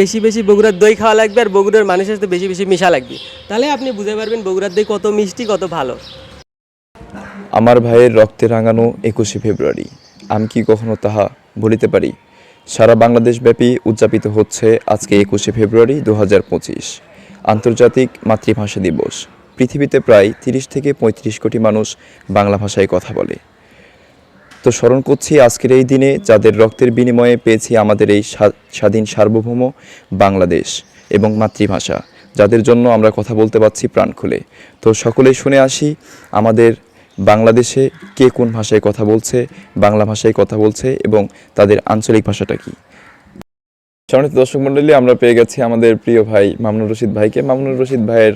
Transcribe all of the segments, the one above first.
বেশি বেশি বগুড়ার দই খাওয়া লাগবে আর বগুড়ার মানুষের সাথে বেশি বেশি মিশা লাগবে। তাহলে আপনি বুঝতে পারবেন বগুড়ার দই কত মিষ্টি, কত ভালো। আমার ভাইয়ের রক্তে রাঙানো একুশে ফেব্রুয়ারি। আমি কি কখনো তাহা ভুলিতে পারি? সারা বাংলাদেশব্যাপী উদযাপিত হচ্ছে আজকে একুশে ফেব্রুয়ারি দু পঁচিশ। আন্তর্জাতিক মাতৃভাষা দিবস। পৃথিবীতে প্রায় তিরিশ থেকে পঁয়ত্রিশ কোটি মানুষ বাংলা ভাষায় কথা বলে। তো স্মরণ করছি আজকের এই দিনে যাদের রক্তের বিনিময়ে পেয়েছি আমাদের এই স্বা- স্বাধীন সার্বভৌম বাংলাদেশ এবং মাতৃভাষা, যাদের জন্য আমরা কথা বলতে পারছি প্রাণ খুলে। তো সকলেই শুনে আসি আমাদের বাংলাদেশে কে কোন ভাষায় কথা বলছে, বাংলা ভাষায় কথা বলছে এবং তাদের আঞ্চলিক ভাষাটা কি। সম্মানিত দর্শক মণ্ডলী, আমরা পেয়ে গেছি আমাদের প্রিয় ভাই মামনুর রশিদ ভাইকে। মামনুর রশিদ ভাইয়ের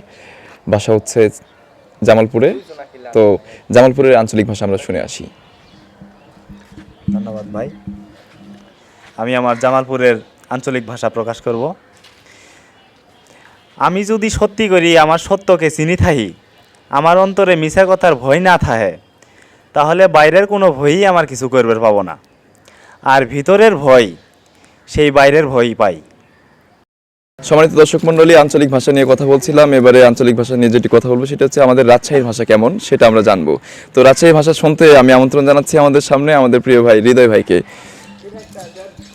বাসা হচ্ছে জামালপুরে। তো জামালপুরের আঞ্চলিক ভাষা আমরা শুনে আসি। ধন্যবাদ ভাই। আমি আমার জামালপুরের আঞ্চলিক ভাষা প্রকাশ করব। আমি যদি সত্যি করি, আমার সত্যকে চিনি থাহি, আমার অন্তরে মিছা কথার ভয় না থাহে, তাহলে বাইরের কোনো ভয়ই আমার কিছু করবে পাবো না। আর ভিতরের ভয়, সেই বাইরের ভয়ই পাই। সম্মানিত দর্শক মণ্ডলী আঞ্চলিক ভাষা নিয়ে কথা বলছিলাম। এবারে আঞ্চলিক ভাষা নিয়ে যেটি কথা বলব সেটা হচ্ছে আমাদের রাজশাহীর ভাষা কেমন সেটা আমরা জানব। তো রাজশাহী ভাষা শুনতে আমি আমন্ত্রণ জানাচ্ছি আমাদের সামনে আমাদের প্রিয় ভাই হৃদয় ভাইকে।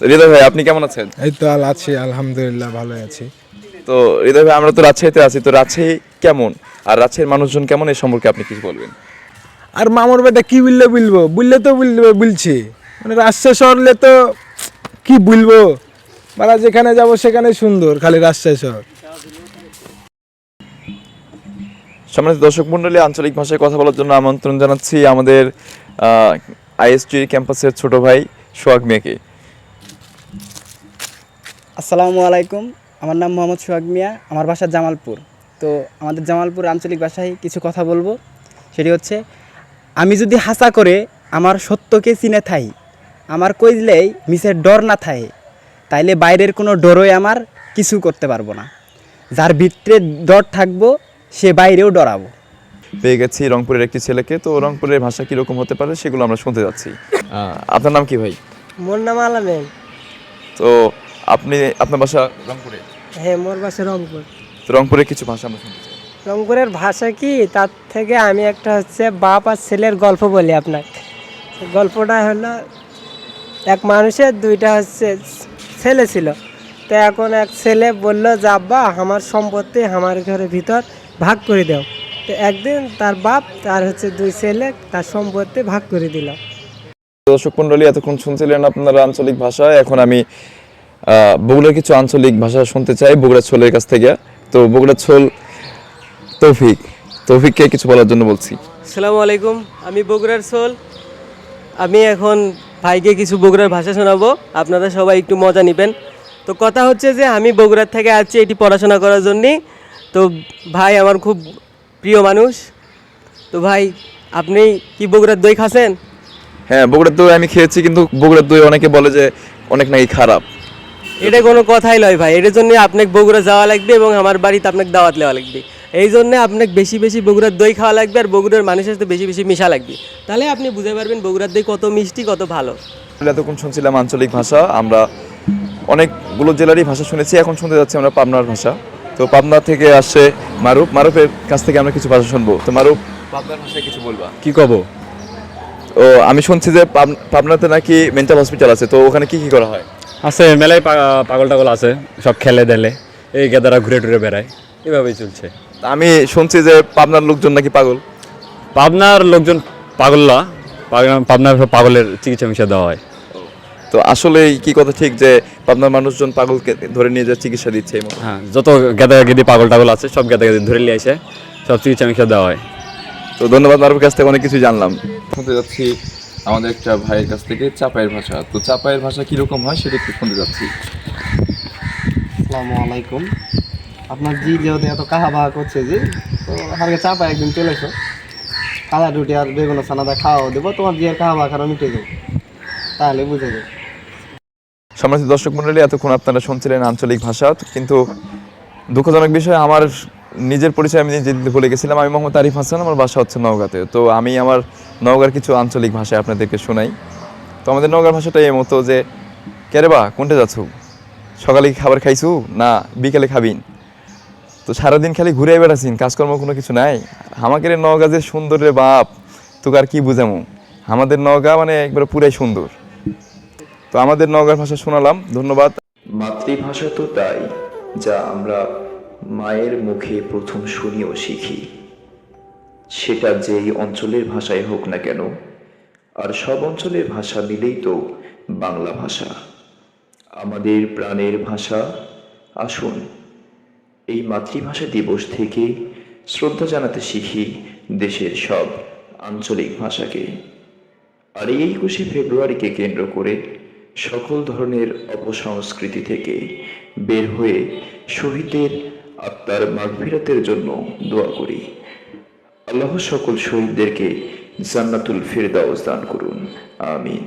হৃদয় ভাই আপনি কেমন আছেন? এই তো আল আছি আলহামদুলিল্লাহ ভালো আছি। তো হৃদয় ভাই আমরা তো রাজশাহীতে আছি তো রাজশাহী কেমন? আর রাজশাহীর মানুষজন কেমন এই সম্পর্কে আপনি কিছু বলবেন? আর মামুর বেটা কি বললে বলব? বললে তো বলব বলছি। মানে রাজশাহী শহরলে তো কি বলব? মানে যেখানে যাব সেখানে সুন্দর খালি রাজশাহী শহর। সম্মানিত দর্শক মণ্ডলী আঞ্চলিক ভাষায় কথা বলার জন্য আমন্ত্রণ জানাচ্ছি আমাদের আইএসটি ক্যাম্পাসের ছোট ভাই সোহাগ মেয়েকে। আসসালামু আলাইকুম। আমার নাম মোহাম্মদ সোহাগ মিয়া। আমার বাসা জামালপুর। তো আমাদের জামালপুর আঞ্চলিক ভাষায় কিছু কথা বলব। সেটি হচ্ছে আমি যদি হাসা করে আমার সত্যকে চিনে থাই আমার কইলেই মিসের ডর না থাই তাইলে বাইরের কোনো ডরই আমার কিছু করতে পারব না। যার ভিতরে ডর থাকব সে বাইরেও ডরাবো। পেয়ে গেছি রংপুরের একটি ছেলেকে। তো রংপুরের ভাষা কীরকম হতে পারে সেগুলো আমরা শুনতে যাচ্ছি। আপনার নাম কি ভাই? মোর নাম আলামেন। তো আপনি আপনার বাসা রংপুরে হ্যাঁ মোর বাসা রংপুর। তো রংপুরের কিছু ভাষা আমরা শুনতে চাই। রংপুরের ভাষা কি? তার থেকে আমি একটা হচ্ছে বাপ আর ছেলের গল্প বলি আপনাকে। গল্পটা হলো এক মানুষের দুইটা হচ্ছে ছেলে ছিল। তো এখন এক ছেলে বলল যে আব্বা আমার সম্পত্তি আমার ঘরের ভিতর ভাগ করে দাও। তো একদিন তার বাপ তার হচ্ছে দুই ছেলে তার সম্পত্তি ভাগ করে দিল। দর্শক মন্ডলী এতক্ষণ শুনছিলেন আপনারা আঞ্চলিক ভাষা এখন আমি আহ, বগুড়ার কিছু আঞ্চলিক ভাষা শুনতে চাই বগুড়া ছোলের কাছ থেকে। তো বগুড়া ছোল তৌফিক তৌফিককে কিছু বলার জন্য বলছি। আসসালামু আলাইকুম আমি বগুড়ার সোল আমি এখন ভাইকে কিছু বগুড়ার ভাষা শোনাবো। আপনারা সবাই একটু মজা নেবেন। তো কথা হচ্ছে যে আমি বগুড়ার থেকে আসছি এটি পড়াশোনা করার জন্যে। তো ভাই আমার খুব প্রিয় মানুষ। তো ভাই আপনি কি বগুড়ার দই খাচ্ছেন? হ্যাঁ বগুড়ার দই আমি খেয়েছি কিন্তু বগুড়ার দই অনেকে বলে যে অনেক নাকি খারাপ। এটা কোনো কথাই নয় ভাই এটার জন্য আপনাকে বগুড়া যাওয়া লাগবে এবং আমার বাড়িতে আপনাকে দাওয়াত নেওয়া লাগবে। এই জন্য আপনাকে বেশি বেশি বগুড়ার দই খাওয়া লাগবে আর বগুড়ার মানুষের সাথে বেশি বেশি মিশা লাগবে। তাহলে আপনি বুঝতে পারবেন বগুড়ার দই কত মিষ্টি কত ভালো। এতক্ষণ শুনছিলাম আঞ্চলিক ভাষা আমরা অনেকগুলো জেলারই ভাষা শুনেছি এখন শুনতে যাচ্ছি আমরা পাবনার ভাষা। তো পাবনা থেকে আসছে মারুফ। মারুফের কাছ থেকে আমরা কিছু ভাষা শুনব। তো মারুফ পাবনার ভাষায় কিছু বলবা? কি কব? ও আমি শুনছি যে পাব- পাবনাতে নাকি মেন্টাল হসপিটাল আছে তো ওখানে কি কি করা হয়? আছে মেলায় পাগল টাগল আছে সব খেলে দেলে এই গেদারা ঘুরে টুরে বেড়ায় এভাবেই চলছে। আমি শুনছি যে পাবনার লোকজন নাকি পাগল। পাবনার লোকজন পাগল্লা পাগলা- পাবনার পাগলের চিকিৎসা মিশা দেওয়া হয়। তো আসলে কি কথা ঠিক যে পাবনার মানুষজন পাগলকে ধরে নিয়ে যা চিকিৎসা দিচ্ছে হ্যাঁ যত গেদা গেদি পাগল টাগল আছে সব গেদা গেদি ধরে নিয়ে আসে সব চিকিৎসা মিশা দেওয়া হয়। তো ধন্যবাদ মারুফের কাছ থেকে অনেক কিছু জানলাম। শুনতে যাচ্ছি আমাদের একটা ভাইয়ের কাছ থেকে চাপায়ের ভাষা। তো চাপায়ের ভাষা কীরকম হয় সেটা একটু শুনতে যাচ্ছি। আসসালামু আলাইকুম। আপনার জি যেহেতু এত কাহা বাহা করছে জি, তো হালকা চাপা একদিন চলে এসো। কাদা রুটি আর বেগুন সানাদা খাওয়াও দেবো, তোমার বিয়ের কাহা বাহা খারাপ মিটে দেবো তাহলে বুঝে দেবো সম্মানিত দর্শক মন্ডলী এতক্ষণ আপনারা শুনছিলেন আঞ্চলিক ভাষা, কিন্তু দুঃখজনক বিষয়, আমার নিজের পরিচয় আমি নিজে ভুলে গেছিলাম। আমি মোহাম্মদ আরিফ হাসান, আমার বাসা হচ্ছে নওগাঁতে। তো আমি আমার নওগাঁর কিছু আঞ্চলিক ভাষায় আপনাদেরকে শোনাই। তো আমাদের নওগাঁর ভাষাটা এই মতো যে, কেরে বা, কোনটা যাচ্ছ? সকালে খাবার খাইছু? না, বিকেলে খাবিন তো সারাদিন খালি ঘুরে বেড়াছিন কাজকর্ম কোনো কিছু নাই। আমাদের নওগাঁ যে সুন্দর রে বাপ, তোকে আর কি বুঝামু? আমাদের নওগাঁ মানে একবারে পুরাই সুন্দর। তো আমাদের নওগাঁর ভাষা শোনালাম, ধন্যবাদ। মাতৃভাষা তো তাই, যা আমরা মায়ের মুখে প্রথম শুনি ও শিখি। সেটা যেই অঞ্চলের ভাষায় হোক না কেন, আর সব অঞ্চলের ভাষা মিলেই তো বাংলা ভাষা। আমাদের প্রাণের ভাষা, আসুন এই মাতৃভাষা দিবস থেকে শ্রদ্ধা জানাতে শিখি দেশের সব আঞ্চলিক ভাষাকে। আর এই একুশে ফেব্রুয়ারিকে কেন্দ্র করে সকল ধরনের অপসংস্কৃতি থেকে বের হয়ে শহীদদের আত্মার মাগফিরাতের জন্য দোয়া করি। আল্লাহ সকল শহীদদেরকে জান্নাতুল ফেরদাউস দান করুন। আমিন।